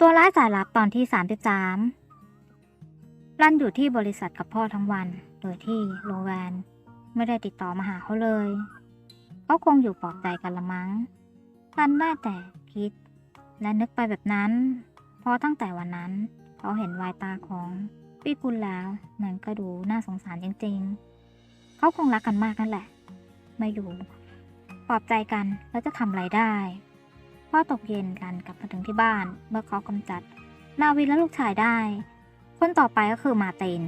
ตัวร้ายสายลับตอนที่ 33 รันอยู่ที่บริษัทกับพ่อทั้งวัน โดยที่โลแวนไม่ได้ติดต่อมาหาเขาเลยเขาคงอยู่ปลอบใจกันละมั้งรันได้แต่คิด และนึกไปแบบนั้น เพราะตั้งแต่วันนั้นเขาเห็นวายตาของปีกุลแล้วมันก็ดูน่าสงสารจริงๆ เขาคงรักกันมากนั่นแหละ ไม่อยู่ปลอบใจกันแล้วจะทำอะไรได้ พอตกเย็นกันกลับมาถึงที่บ้าน เมื่อเขากำจัด นาวินและลูกชายได้ คนต่อไปก็คือมาร์ติน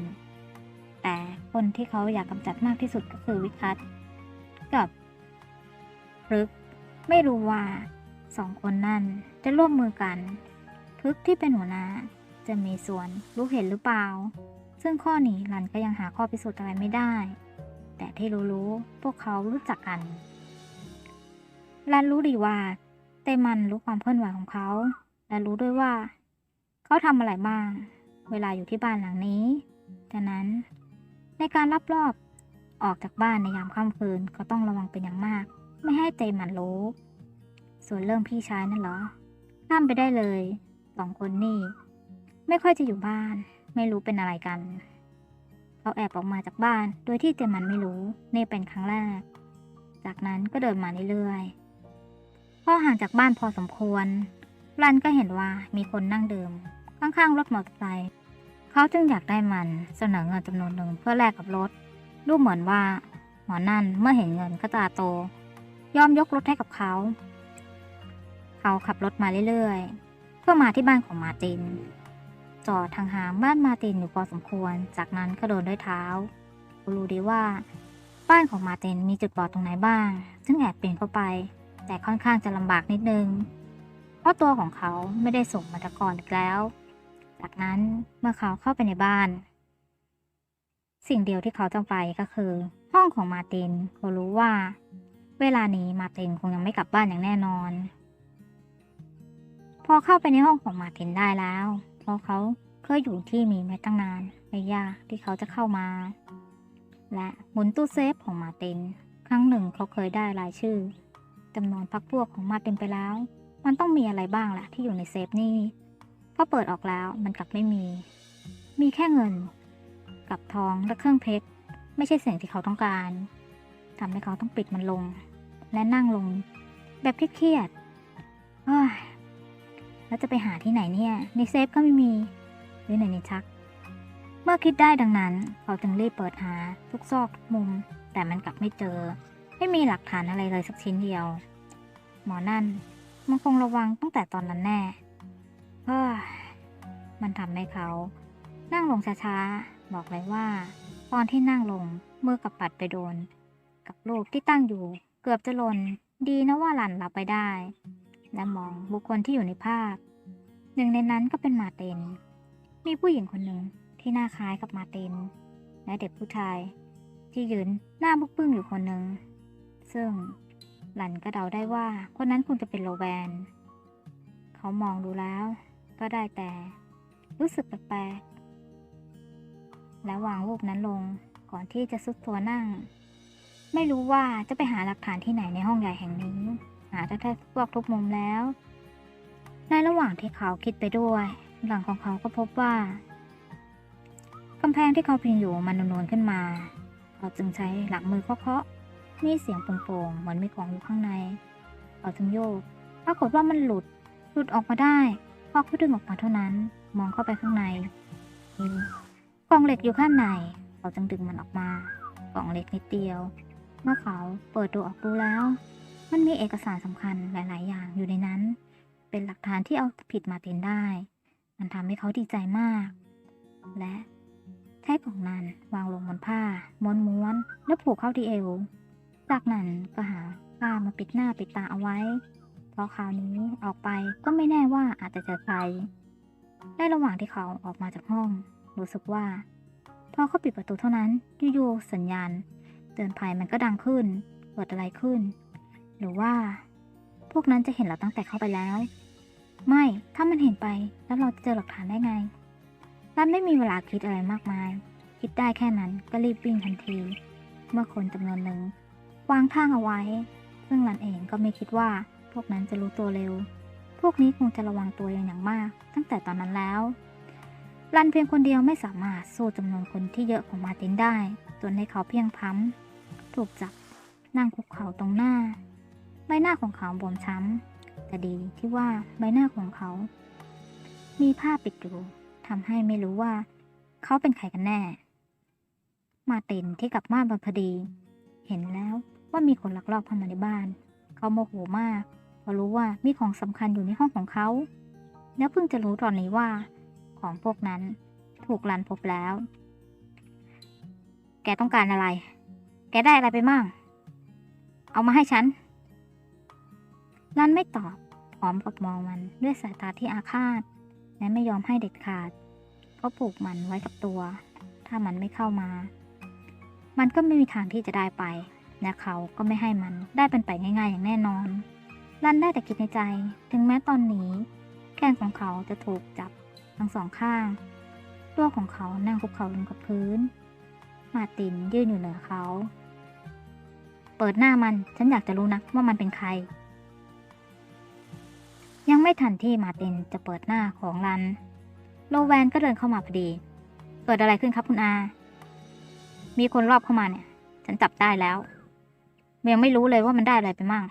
แต่คนที่เขาอยากกำจัดมากที่สุดก็คือวิคัตกับพฤกไม่รู้ว่าสองคนนั่นจะร่วมมือกันพฤกที่เป็นหัวหน้าจะมีส่วนรู้เห็นหรือเปล่า ซึ่งข้อนี้รันก็ยังหาข้อพิสูจน์อะไรไม่ได้ แต่ที่รู้ๆพวกเขารู้จักกันรันรู้ดีว่า เตมันรู้ความเคลื่อนไหวของเขา และรู้ด้วยว่า เขาทำอะไรบ้าง เวลาอยู่ที่บ้านหลังนี้ดังนั้น ในการรับรอบออกจากบ้านในยามค่ำคืนก็ต้องระวังเป็นอย่างมาก ไม่ให้เตมันรู้ ส่วนเรื่องพี่ชายนั่นเหรอข้ามไปได้เลยสองคนนี่ ไม่ค่อยจะอยู่บ้าน ไม่รู้เป็นอะไรกัน เขาแอบออกมาจากบ้าน โดยที่เตมันไม่รู้ นี่เป็นครั้งแรก จากนั้นก็เดินมาเรื่อยๆ พอห่างจากบ้านพอสมควร รันก็เห็นว่ามีคนนั่งดื่ม ข้างๆรถมอเตอร์ไซค์เขาจึงอยากได้มันเสนอเงินจำนวนหนึ่งเพื่อแลกกับรถ ดูเหมือนว่า หมอนั่นเมื่อเห็นเงินก็ตาโต ยอมยกรถให้กับเขา เขาขับรถมาเรื่อยๆ เพื่อมาที่บ้านของมาติน จอดทางหางบ้านมาตินอยู่พอสมควร จากนั้นก็เดินด้วยเท้า รู้ดีว่า บ้านของมาตินมีจุดบอดตรงไหนบ้าง ซึ่งแอบปีนเข้าไป แต่ค่อนข้างจะลำบากนิดนึง เพราะตัวของเขาไม่ได้ส่งมาตะกอนอีกแล้ว จากนั้นเมื่อเขาเข้าไปในบ้าน สิ่งเดียวที่เขาต้องไปก็คือ ห้องของมาตินเขารู้ว่า เวลานี้มาตินคงยังไม่กลับบ้านอย่างแน่นอน พอเข้าไปในห้องของมาตินได้แล้ว เพราะเขาเคยอยู่ที่มีไมาตั้งนานไม่ยากที่เขาจะเข้ามา และหมุนตู้เซฟของมาตินครั้งหนึ่งเขาเคยได้รายชื่อ จำนวนพักพวกของมาร์ตินไปแล้ว มันต้องมีอะไรบ้างล่ะที่อยู่ในเซฟนี่พอเปิดออกแล้วมันกลับไม่มี มีแค่เงิน กับทองและเครื่องเพชร ไม่ใช่สิ่งที่เขาต้องการทำให้เขาต้องปิดมันลง และนั่งลง แบบเครียดๆแล้วจะไปหาที่ไหนเนี่ย ในเซฟก็ไม่มีหรือในในชัก เมื่อคิดได้ดังนั้น เขาจึงรีบเปิดหาทุกซอกมุม แต่มันกลับไม่เจอ ไม่มีหลักฐานอะไรเลยสักชิ้นเดียว หมอนั่นมันคงระวังตั้งแต่ตอนนั้นแน่เฮ้ยมันทำให้เขา นั่งลงช้าๆ บอกเลยว่า ตอนที่นั่งลงมือกับปัดไปโดน กับลูกที่ตั้งอยู่ เกือบจะหล่นดีนะว่าหลันหลับไปได้ และมองบุคคลที่อยู่ในภาพ หนึ่งในนั้นก็เป็นมาเตน มีผู้หญิงคนหนึ่งที่หน้าคล้ายกับมาเตน และเด็กผู้ชาย ที่ยืนหน้าบึกบึ้งอยู่คนหนึ่ง ซึ่งหลันก็เดาได้ว่าคนนั้นคงจะเป็นโรแวน เขามองดูแล้วก็ได้แต่รู้สึกแปลกๆ และวางรูปนั้นลงก่อนที่จะซุดตัวนั่ง ไม่รู้ว่าจะไปหาหลักฐานที่ไหนในห้องใหญ่แห่งนี้ หาแทบทุกซอกทุกมุมแล้ว ในระหว่างที่เขาคิดไปด้วย หลังของเขาก็พบว่ากำแพงที่เขาพิงอยู่มันนวลๆขึ้นมา เขาจึงใช้หลังมือเคาะ ๆมีเสียงโปร่งๆเหมือนมีของอยู่ข้างในเขาจึงโยกปรากฏว่ามันหลุด หลุดออกมาได้พอเขาดึงออกมาเท่านั้น มองเข้าไปข้างในกล่องเหล็กอยู่ข้างในเขาจึงดึงมันออกมากล่องเล็กนิดเดียว เมื่อเขาเปิดดูออกดูแล้ว มันมีเอกสารสำคัญหลาย ๆ อย่างอยู่ในนั้น เป็นหลักฐานที่เอาผิดมาร์ตินได้ มันทำให้เขาดีใจมาก และใช้กล่องนั้นวางลงบนผ้าม้วนๆแล้วผูกเข้าที่เอว จากนั้นก็หาผ้ามาปิดหน้าปิดตาเอาไว้ เพราะคราวนี้ออกไปก็ไม่แน่ว่าอาจจะเจอใครในระหว่างที่เขาออกมาจากห้อง รู้สึกว่า พอเขาปิดประตูเท่านั้นอยู่ๆสัญญาณเตือนภัยมันก็ดังขึ้นเกิดอะไรขึ้น หรือว่า พวกนั้นจะเห็นเราตั้งแต่เข้าไปแล้ว ไม่ถ้ามันเห็นไปแล้วเราจะเจอหลักฐานได้ไงรันไม่มีเวลาคิดอะไรมากมาย คิดได้แค่นั้นก็รีบวิ่งทันที เมื่อคนจำนวนหนึ่ง วางทางเอาไว้ ซึ่งรันเองก็ไม่คิดว่าพวกนั้นจะรู้ตัวเร็ว พวกนี้คงจะระวังตัวอย่างมาก ตั้งแต่ตอนนั้นแล้วรันเพียงคนเดียวไม่สามารถสู้จำนวนคนที่เยอะของมาตินได้ จนให้เขาเพียงพล้ำถูกจับนั่งคุกเข่าตรงหน้า ใบหน้าของเขาบวมช้ำแต่ดีที่ว่าใบหน้าของเขา มีผ้าปิดอยู่ทำให้ไม่รู้ว่า เขาเป็นใครกันแน่ มาตินที่กลับบ้านมาพอดี เห็นแล้ว ว่ามีคนลักลอบเข้ามาในบ้าน เขาโมโหมากเพราะรู้ว่ามีของสำคัญอยู่ในห้องของเขา แล้วเพิ่งจะรู้ตอนนี้ว่า ของพวกนั้นถูกรันพบแล้ว แกต้องการอะไร แกได้อะไรไปมั่ง เอามาให้ฉันรันไม่ตอบพร้อมกับมองมันด้วยสายตาที่อาฆาต และไม่ยอมให้เด็ดขาด ก็ผูกมันไว้กับตัว ถ้ามันไม่เข้ามา มันก็ไม่มีทางที่จะได้ไป และเขาก็ไม่ให้มันได้เป็นไปง่ายๆอย่างแน่นอน รันได้แต่คิดในใจ ถึงแม้ตอนนี้ แขนของเขาจะถูกจับทั้งสองข้าง ตัวของเขานั่งคุกเข่าลงกับพื้น มาตินยืนอยู่เหนือเขา เปิดหน้ามัน ฉันอยากจะรู้นักว่ามันเป็นใคร ยังไม่ทันที่มาตินจะเปิดหน้าของรัน โลแวนก็เดินเข้ามาพอดี เกิดอะไรขึ้นครับคุณอา มีคนรอบเข้ามาเนี่ย ฉันจับได้แล้ว ยังไม่รู้เลยว่ามันได้อะไรไปมั่ง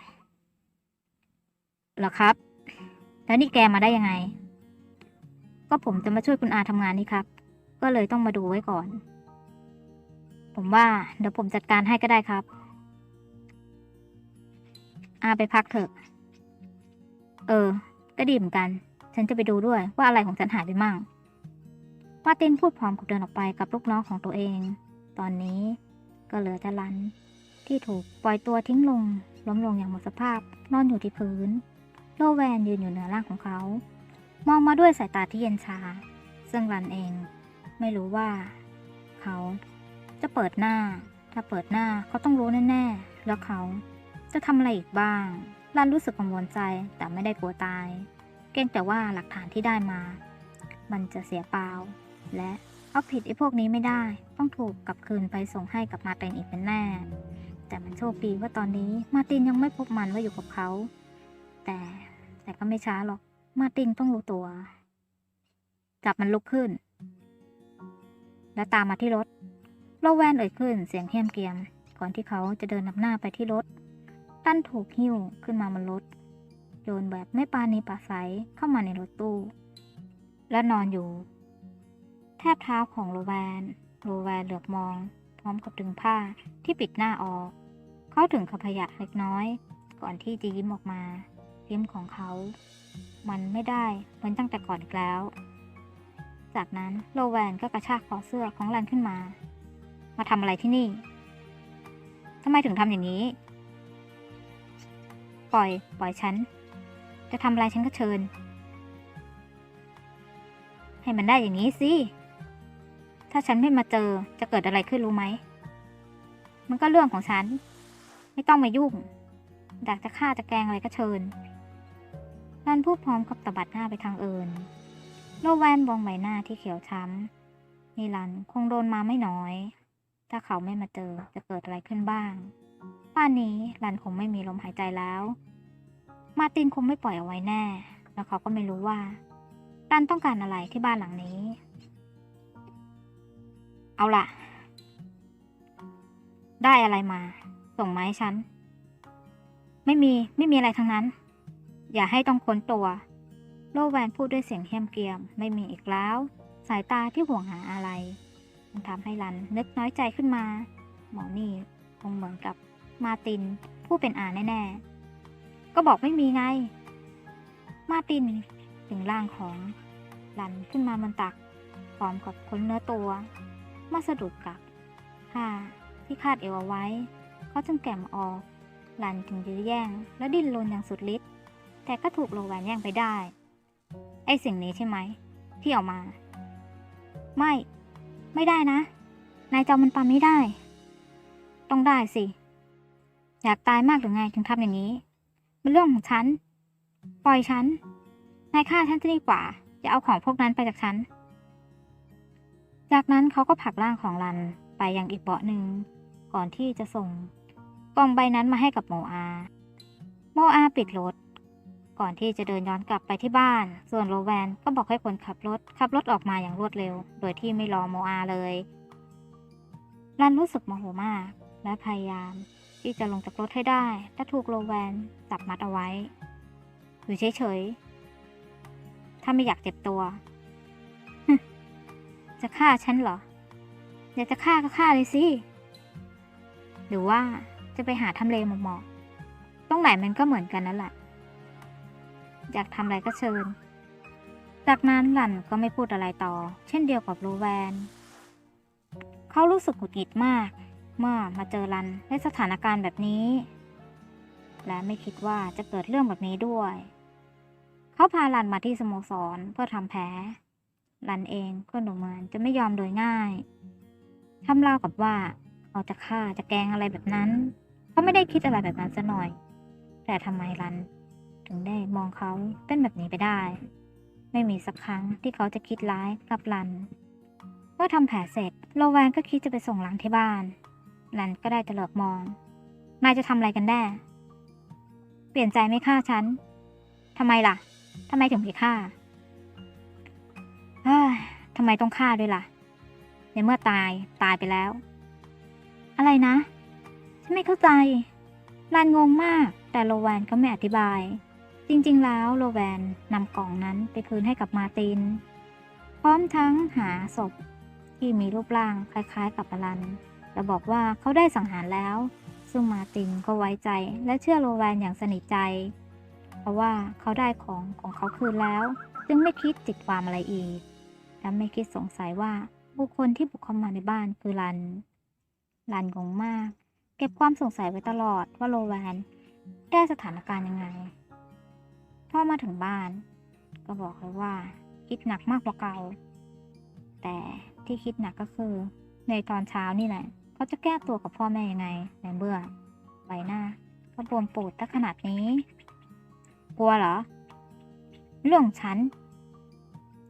เหรอครับ แล้วนี่แกมาได้ยังไง ก็ผมจะมาช่วยคุณอาทำงานนี่ครับ ก็เลยต้องมาดูไว้ก่อน ผมว่าเดี๋ยวผมจัดการให้ก็ได้ครับ อาไปพักเถอะ เออ ก็ดีเหมือนกัน ฉันจะไปดูด้วยว่าอะไรของฉันหายไปมั่งมาร์ตินพูดพร้อมกับเดินออกไปกับลูกน้องของตัวเอง ตอนนี้ก็เหลือแต่ลัน ที่ถูกปล่อยตัวทิ้งลงล้มลงอย่างหมดสภาพ นอนอยู่ที่พื้น โลแวนยืนอยู่เหนือร่างของเขา มองมาด้วยสายตาที่เย็นชา ซึ่งรันเอง ไม่รู้ว่า เขาจะเปิดหน้า ถ้าเปิดหน้าเขาต้องรู้แน่ๆ แล้วเขาจะทำอะไรอีกบ้าง รันรู้สึกกังวลใจแต่ไม่ได้กลัวตาย เกรงแต่ว่าหลักฐานที่ได้มา มันจะเสียเปล่า และเอาผิดไอ้พวกนี้ไม่ได้ ต้องถูกกลับคืนไปส่งให้กับมาร์ตินอีกเป็นแน่ แต่มันโชคดีว่าตอนนี้มาตินยังไม่พบมันว่าอยู่กับเขา แต่แต่ก็ไม่ช้าหรอก มาตินต้องรู้ตัว จับมันลุกขึ้น แล้วตามมาที่รถโลแวนเอ่ยขึ้นเสียงเฮี้ยมเกียม ก่อนที่เขาจะเดินนำหน้าไปที่รถตั้นถูกหิ้วขึ้นมาบนรถโยนแบบไม่ปานีปาใสเข้ามาในรถตู้ และนอนอยู่ แทบเท้าของโลแวนโลแวนเหลือบมอง ร้อมกับดึงผ้าที่ปิดหน้าออก เขาถึงกับพยักเล็กน้อย ก่อนที่จะยิ้มออกมา ยิ้มของเขา มันไม่ได้เหมือนตั้งแต่ก่อนอีกแล้ว จากนั้นโลแวนก็กระชากคอเสื้อของรันขึ้นมา มาทำอะไรที่นี่ทำไมถึงทำอย่างนี้ ปล่อย ปล่อยฉัน จะทำอะไรฉันก็เชิญ ให้มันได้อย่างนี้สิ ถ้าฉันไม่มาเจอจะเกิดอะไรขึ้นรู้ไหม มันก็เรื่องของฉัน ไม่ต้องมายุ่งอยากจะฆ่าจะแกล้งอะไรก็เชิญรันพูดพร้อมกับตบัดหน้าไปทางเอิญโลแวนมองใบหน้าที่เขียวช้ำนี่รันคงโดนมาไม่น้อย ถ้าเขาไม่มาเจอจะเกิดอะไรขึ้นบ้างป่านนี้รันคงไม่มีลมหายใจแล้ว มาตินคงไม่ปล่อยเอาไว้แน่ แล้วเขาก็ไม่รู้ว่ารันต้องการอะไรที่บ้านหลังนี้ เอาล่ะได้อะไรมา ส่งมาให้ฉัน ไม่มีไม่มีอะไรทั้งนั้น อย่าให้ต้องค้นตัว โลแวนพูดด้วยเสียงเฮี้ยมเกียม ไม่มีอีกแล้ว สายตาที่ห่วงหาอะไร มันทำให้รันนึกน้อยใจขึ้นมา หมอนี่คงเหมือนกับมาติน ผู้เป็นอาแน่ๆ ก็บอกไม่มีไง มาตินถึงร่างของรันขึ้นมาบนตักพร้อมกับค้นเนื้อตัว มาสะดุดกับผ้าที่คาดเอวเอาไว้ เขาจึงแกมออกลันจึงยื้อแย่ง และดิ้นรนอย่างสุดฤทธิ์แต่ก็ถูกโลแวนแย่งไปได้ ไอสิ่งนี้ใช่ไหม ที่เอามา ไม่ ไม่ได้นะ นายจำมันปาไม่ได้ ต้องได้สิ อยากตายมากหรือไงถึงทำอย่างนี้ มันเรื่องของฉัน ปล่อยฉัน นายฆ่าฉันจะดีกว่าอย่าเอาของพวกนั้นไปจากฉัน จากนั้นเขาก็ผลักร่างของรันไปยังอีกเบาะหนึ่ง ก่อนที่จะส่งกล่องใบนั้นมาให้กับโมอา โมอาปิดรถ ก่อนที่จะเดินย้อนกลับไปที่บ้าน ส่วนโรแวนก็บอกให้คนขับรถขับรถออกมาอย่างรวดเร็ว โดยที่ไม่รอโมอาเลยรันรู้สึกโมโหมาก และพยายามที่จะลงจากรถให้ได้แต่ถูกโรแวนจับมัดเอาไว้ อยู่เฉยๆ ถ้าไม่อยากเจ็บตัว จะฆ่าฉันเหรอ อยากจะฆ่าก็ฆ่าเลยสิ หรือว่าจะไปหาทำเลเหมาะๆตรงไหนมันก็เหมือนกันนั่นแหละ อยากทำอะไรก็เชิญ จากนั้นหลันก็ไม่พูดอะไรต่อ เช่นเดียวกับโรแวน เขารู้สึกหงุดหงิดมาก เมื่อมาเจอรันในสถานการณ์แบบนี้ และไม่คิดว่าจะเกิดเรื่องแบบนี้ด้วย เขาพารันมาที่สโมสรเพื่อทำแผล รันเองก็หนูเหมือนจะไม่ยอมโดยง่ายทำรากับว่าเขาจะฆ่าจะแกงอะไรแบบนั้นเขาไม่ได้คิดอะไรแบบนั้นซะหน่อย แต่ทำไมรัน ถึงได้มองเขาเป็นแบบนี้ไปได้ ไม่มีสักครั้งที่เขาจะคิดร้ายกับรันเมื่อทำแผลเสร็จโลแวนก็คิดจะไปส่งรันที่บ้านรันก็ได้แต่เหลือบมอง นายจะทำอะไรกันแน่ เปลี่ยนใจไม่ฆ่าฉันทำไมล่ะทำไมถึงไปฆ่า ทำไมต้องฆ่าด้วยล่ะ ในเมื่อตายตายไปแล้ว อะไรนะ ฉันไม่เข้าใจรันงงมาก แต่โลแวนก็ไม่อธิบาย จริง ๆ แล้วโลแวนนำกล่องนั้นไปคืนให้กับมาติน พร้อมทั้งหาศพที่มีรูปร่างคล้ายๆ กับอลันและบอกว่าเขาได้สังหารแล้ว ซึ่งมาตินก็ไว้ใจและเชื่อโลแวนอย่างสนิทใจ เพราะว่าเขาได้ของของเขาคืนแล้ว จึงไม่คิดติดความอะไรอีก และไม่คิดสงสัยว่าบุคคลที่บุกเข้ามาในบ้านคือรัน รันงงมาก เก็บความสงสัยไว้ตลอดว่าโลแวนแก้สถานการณ์ยังไงพอมาถึงบ้าน ก็บอกเลยว่า คิดหนักมากกว่าเก่า แต่ที่คิดหนักก็คือ ในตอนเช้านี่แหละเขาจะแก้ตัวกับพ่อแม่ยังไงในเบื่อใบหน้า ก็บวมปูดถ้าขนาดนี้ กลัวเหรอ เรื่องของฉัน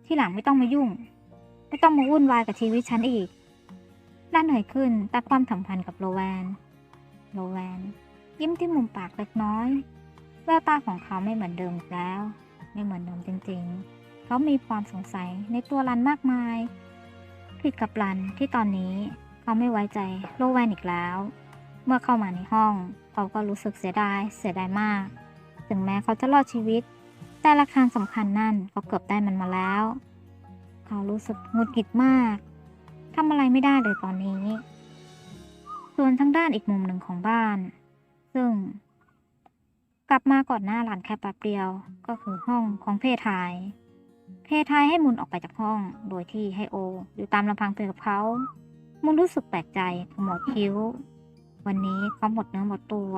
ที่หลังไม่ต้องมายุ่ง ไม่ต้องมาวุ่นวายกับชีวิตฉันอีกด้านเหนื่อยขึ้นตัดความสัมพันธ์กับโรแวน โรแวน ยิ้มที่มุมปากเล็กน้อย แววตาของเขาไม่เหมือนเดิมแล้ว ไม่เหมือนเดิมจริงๆ เขามีความสงสัยในตัวรันมากมาย ผิดกับรันที่ตอนนี้เขาไม่ไว้ใจโรแวนอีกแล้ว เมื่อเข้ามาในห้อง เขาก็รู้สึกเสียดาย เสียดายมาก ถึงแม้เขาจะรอดชีวิต แต่ราคาสำคัญนั่นเขาเกือบได้มันมาแล้ว เขารู้สึกหงุดหงิดมากทำอะไรไม่ได้เลยตอนนี้ ส่วนทางด้านอีกมุมหนึ่งของบ้าน ซึ่ง กลับมาก่อนหน้าหลานแค่แป๊บเดียวก็คือห้องของเพทาย เพทายให้มุนออกไปจากห้อง โดยที่ให้โอ อยู่ตามลำพังเพียงกับเขามุนรู้สึกแปลกใจขมวดคิ้ว วันนี้เขาหมดเนื้อหมดตัว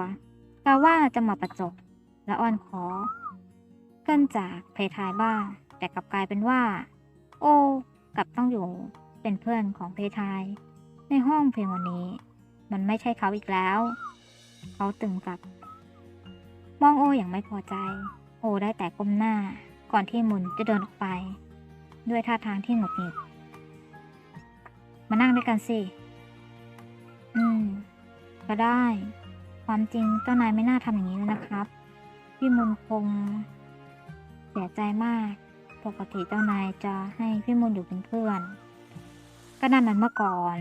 กะว่าจะมาประจบและอ้อนขอ เกินจากเพทายบ้าง แต่กลับกลายเป็นว่า โอกลับต้องอยู่เป็นเพื่อนของเพทาย ในห้องเพียงวันนี้ มันไม่ใช่เขาอีกแล้ว เขาตึงกับ มองโออย่างไม่พอใจ โอได้แต่ก้มหน้าก่อนที่มุนจะเดินออกไป ด้วยท่าทางที่หงุดหงิดมานั่งด้วยกันสิ อืม ก็ได้ ความจริงเจ้านายไม่น่าทำอย่างนี้เลยนะครับ พี่มุนคง สียใจมาก ปกติเจ้านายจะให้พี่มนอยู่เป็นเพื่อน ก็นั่นมันเมื่อก่อน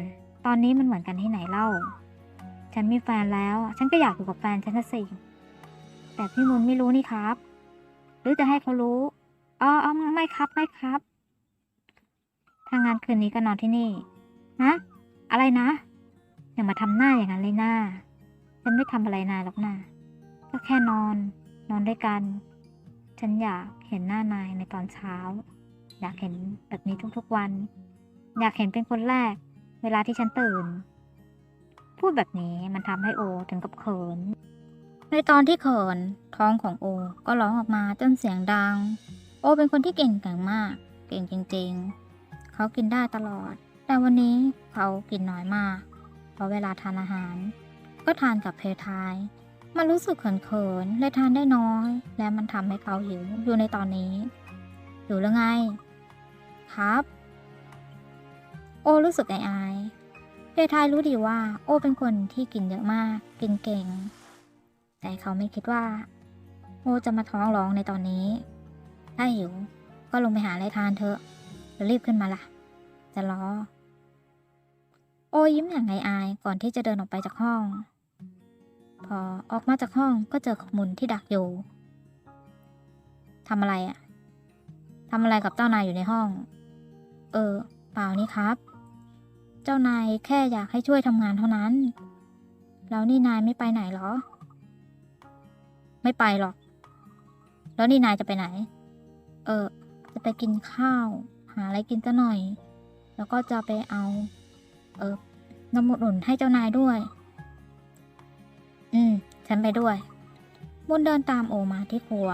ตอนนี้มันเหมือนกันที่ไหนเล่า ฉันมีแฟนแล้ว ฉันก็อยากอยู่กับแฟนฉันนะสิ แต่พี่มนไม่รู้นี่ครับ หรือจะให้เขารู้ อ๋ออไม่ครับไม่ครับถ้างานคืนนี้ก็นอนที่นี่ฮะอะไรนะ อย่ามาทำหน้าอย่างนั้นเลยหน้า ฉันไม่ทำอะไรนายหรอกนะ ก็แค่นอน นอนด้วยกัน ฉันอยากเห็นหน้านายในตอนเช้า อยากเห็นแบบนี้ทุกๆวัน อยากเห็นเป็นคนแรก เวลาที่ฉันตื่น พูดแบบนี้มันทำให้โอถึงกับเขิน ในตอนที่เขินท้องของโอก็ร้องออกมาจนเสียงดัง โอเป็นคนที่เก่งแก่งมาก เก่งจริง ๆ เขากินได้ตลอด แต่วันนี้เขากินน้อยมาก เพราะเวลาทานอาหาร ก็ทานกับเพทาย มันรู้สึกเขินๆเลยทานได้น้อย และมันทำให้เขาหิวอยู่ในตอนนี้หิวหรือไง ครับ โอรู้สึกอายๆเพทายรู้ดีว่า โอเป็นคนที่กินเยอะมาก กินเก่ง แต่เขาไม่คิดว่า โอจะมาท้องร้องในตอนนี้ ถ้าหิว ก็ลงไปหาอะไรทานเถอะรีบขึ้นมาล่ะ จะรอ โอยิ้มอย่างไงอายก่อนที่จะเดินออกไปจากห้อง พอออกมาจากห้องก็เจอขมุนที่ดักอยู่ทำอะไรอะทำอะไรกับเจ้านายอยู่ในห้อง เออ เปล่านี่ครับ เจ้านายแค่อยากให้ช่วยทำงานเท่านั้น แล้วนี่นายไม่ไปไหนเหรอ ไม่ไปหรอก แล้วนี่นายจะไปไหน เออ จะไปกินข้าว หาอะไรกินซะหน่อย แล้วก็จะไปเอา เออน้ำมันอุ่นให้เจ้านายด้วย อืม ฉันไปด้วยมุนเดินตามโอมาที่ครัว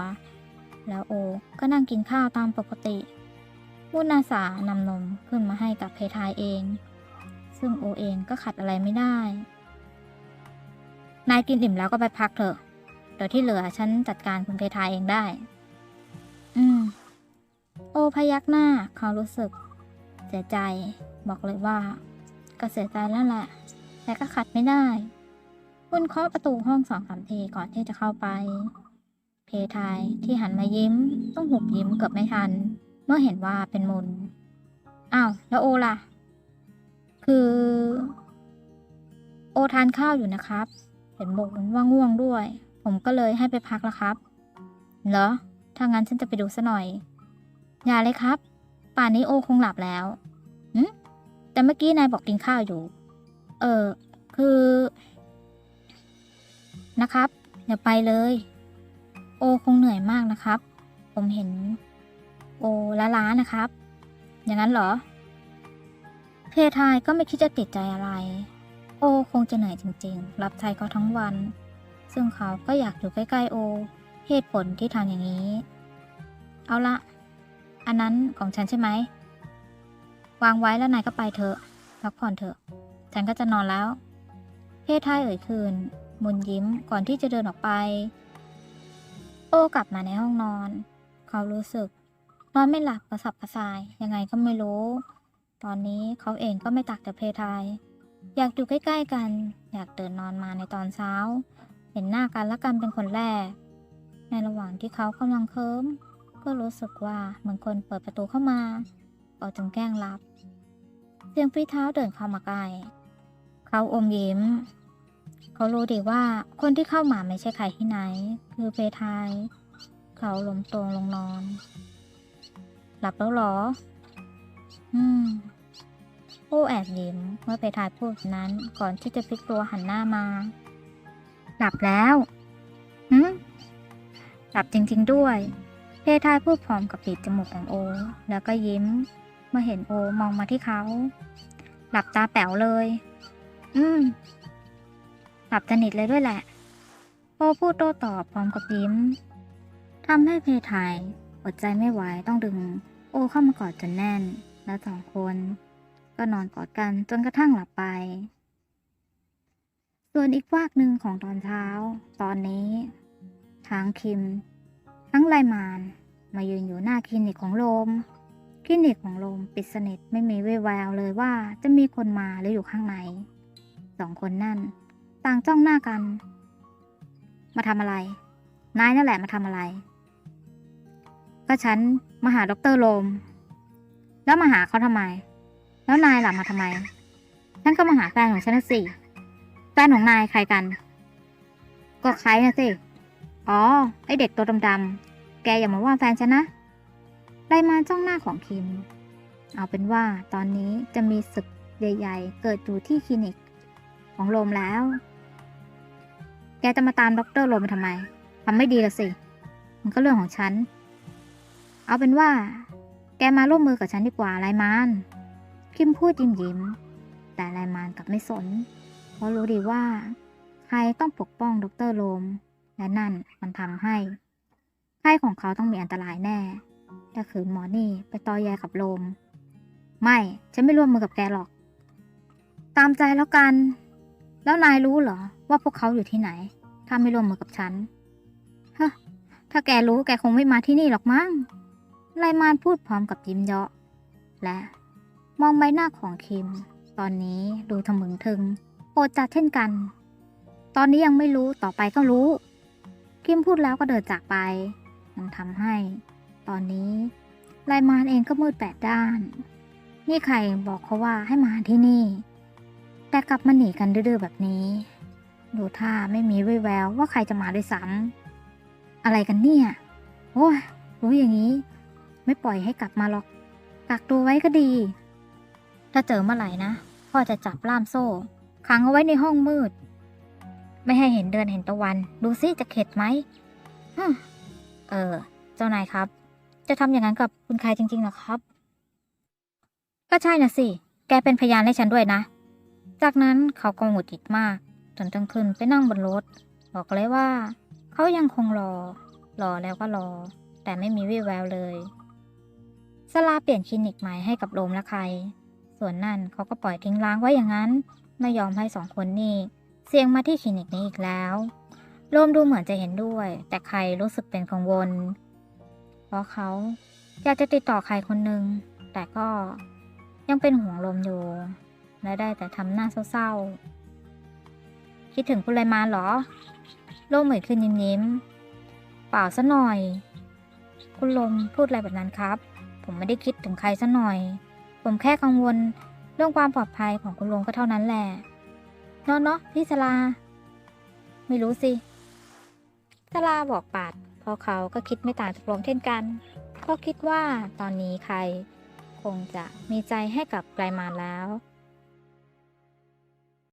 แล้วโอก็นั่งกินข้าวตามปกติมุนอาสานำนมขึ้นมาให้กับเพทายเอง ซึ่งโอเองก็ขัดอะไรไม่ได้ นายกินอิ่มแล้วก็ไปพักเถอะ เดี๋ยวที่เหลือฉันจัดการคุณเพทายเองได้ อืม โอพยักหน้าเขารู้สึก เสียใจ บอกเลยว่า ก็เสียใจแล้วแหละ แต่ก็ขัดไม่ได้ คุณเคาะประตูห้องสองสามทีก่อนที่จะเข้าไป เพทายที่หันมายิ้ม ต้องหุบยิ้มเกือบไม่ทัน เมื่อเห็นว่าเป็นมุนอ้าวแล้วโอล่ะ คือ โอทานข้าวอยู่นะครับ เห็นบอกว่าง่วงด้วย ผมก็เลยให้ไปพักแล้วครับ เหรอ ถ้างั้นฉันจะไปดูซะหน่อย อย่าเลยครับ ป่านนี้โอคงหลับแล้วหืมแต่เมื่อกี้นายบอกกินข้าวอยู่ เออ คือ นะครับ อย่าไปเลย โอคงเหนื่อยมากนะครับ ผมเห็น โอละล้านะครับ อย่างนั้นเหรอ เพทายก็ไม่คิดจะติดใจอะไร โอคงจะเหนื่อยจริง ๆ รับใช้เขาทั้งวัน ซึ่งเขาก็อยากอยู่ใกล้ๆโอ เหตุผลที่ทำอย่างนี้ เอาละ อันนั้นของฉันใช่ไหม วางไว้แล้วนายก็ไปเถอะ พักผ่อนเถอะ ฉันก็จะนอนแล้ว เพทายเอ่ยคืน มุนยิ้มก่อนที่จะเดินออกไป โอกลับมาในห้องนอน เขารู้สึก นอนไม่หลับกระสับกระส่าย ยังไงก็ไม่รู้ ตอนนี้เขาเองก็ไม่ตักแต่เพทาย อยากอยู่ใกล้ ๆ กัน อยากเดินนอนมาในตอนเช้า เห็นหน้ากันและกันเป็นคนแรก ในระหว่างที่เขากำลังเคิมก็รู้สึกว่าเหมือนคนเปิดประตูเข้ามาก็จึงแกล้งรับ เสียงฝีเท้าเดินเข้ามาใกล้ เขาอมยิ้ม เขารู้ดีว่าคนที่เข้ามาไม่ใช่ใครที่ไหน คือเพทาย เขาล้มตัวลงนอน หลับแล้วหรอ อืมโอ้แอบยิ้มเมื่อเพทายพูดนั้น ก่อนที่จะพลิกตัวหันหน้ามา หลับแล้วหืมหลับจริง ๆ ด้วย เพทายพูดพร้อมกับปิดจมูกของโอ แล้วก็ยิ้ม เมื่อเห็นโอมองมาที่เขา หลับตาแป๋วเลย อืม หลับสนิทเลยด้วยแหละ โอพูดโต้ตอบพร้อมกับยิ้มทำให้เพทายอดใจไม่ไหวต้องดึง โอเข้ามากอดจนแน่น แล้วสองคน ก็นอนกอดกันจนกระทั่งหลับไป ส่วนอีกฝากหนึ่งของตอนเช้า ตอนนี้ทั้งคิม ทั้งไลมาน มายืนอยู่หน้าคลินิกของโลม คลินิกของโลมปิดสนิทไม่มีวี่แววเลยว่าจะมีคนมาหรืออยู่ข้างในสองคนนั่น ต่างจ้องหน้ากัน มาทำอะไร นายนั่นแหละมาทำอะไร ก็ฉันมาหาดรโลม แล้วมาหาเขาทำไม แล้วนายหล่ะมาทำไม ฉันก็มาหาแฟนของฉันนะสิแฟนของนายใครกัน ก็ใครนะสิ อ๋อ ไอเด็กตัวดำๆ แกอย่ามาว่าแฟนฉันนะไลมาจ้องหน้าของคิม เอาเป็นว่าตอนนี้จะมีศึกใหญ่ ๆ เกิดอยู่ที่คลินิกของโรมแล้ว กจะมาตามด็อกเตอร์โรมไปทำไมทำไม่ดีละสิ มันก็เรื่องของฉัน เอาเป็นว่า แกมาร่วมมือกับฉันดีกว่าไลมานคิมพูดยิ้มยิ้ม แต่ไลมานกลับไม่สน เพราะรู้ดีว่า ใครต้องปกป้องดรโรม และนั่นมันทำให้ไข้ของเขาต้องมีอันตรายแน่ถ้าขืนหมอนี่ไปต่อแยกับโรม ไม่ ฉันไม่ร่วมมือกับแกหรอก ตามใจแล้วกัน แล้วนายรู้เหรอ ว่าพวกเขาอยู่ที่ไหน ถ้าไม่ร่วมมือกับฉันฮะถ้าแกรู้แกคงไม่มาที่นี่หรอกมั้งไลมานพูดพร้อมกับยิ้มเยาะ และมองใบหน้าของคิม ตอนนี้ดูทะมึงทึงโปรดจัดเช่นกัน ตอนนี้ยังไม่รู้ต่อไปก็รู้ คิมพูดแล้วก็เดินจากไป มันทำให้ ตอนนี้ไลมานเองก็มืดแปดด้าน นี่ใครบอกเขาว่าให้มาที่นี่ แต่กลับมาหนีกันดื้อๆแบบนี้ ดูท่าไม่มีวิแววว่าใครจะมาด้วยซ้ำอะไรกันเนี่ยโอ้ยรู้อย่างนี้ ไม่ปล่อยให้กลับมาหรอกกักตัวไว้ก็ดี ถ้าเจอเมื่อไหร่นะพ่อจะจับล่ามโซ่ขังเอาไว้ในห้องมืด ไม่ให้เห็นเดือนเห็นตะวัน ดูซิจะเข็ดไหมฮึเออ เจ้านายครับ จะทำอย่างนั้นกับคุณใคายจริงๆหรอครับ ก็ใช่นะสิ แกเป็นพยานให้ฉันด้วยนะ จากนั้นเขาก็หงุดหงิดมาก จนต้องขึ้นไปนั่งบนรถ บอกเลยว่า เขายังคงรอ รอแล้วก็รอ แต่ไม่มีวี่แววเลยสลาเปลี่ยนคลินิกใหม่ให้กับโรมและใคร ส่วนนั่นเขาก็ปล่อยทิ้งร้างไว้อย่างนั้น ไม่ยอมให้สองคนนี้เสี่ยงมาที่คลินิกนี้อีกแล้วโรมดูเหมือนจะเห็นด้วย แต่ใครรู้สึกเป็นกังวล เพราะเขาอยากจะติดต่อใครคนหนึ่งแต่ก็ยังเป็นห่วงโรมอยู่ และได้แต่ทำหน้าเศร้าๆ คิดถึงคุณไรมาเหรอโรมเหมือนขึ้นยิ้มๆ เปล่าซะหน่อย คุณลมพูดอะไรแบบนั้นครับ ผมไม่ได้คิดถึงใครซะหน่อย ผมแค่กังวลเรื่องความปลอดภัยของคุณลมก็เท่านั้นแหละนาะเนาะพี่สลา ไม่รู้สิสลาบอกปาดเพราะเขาก็คิดไม่ต่างจากลมเช่นกันเพราะคิดว่าตอนนี้ใคร คงจะมีใจให้กับไกลมานแล้ว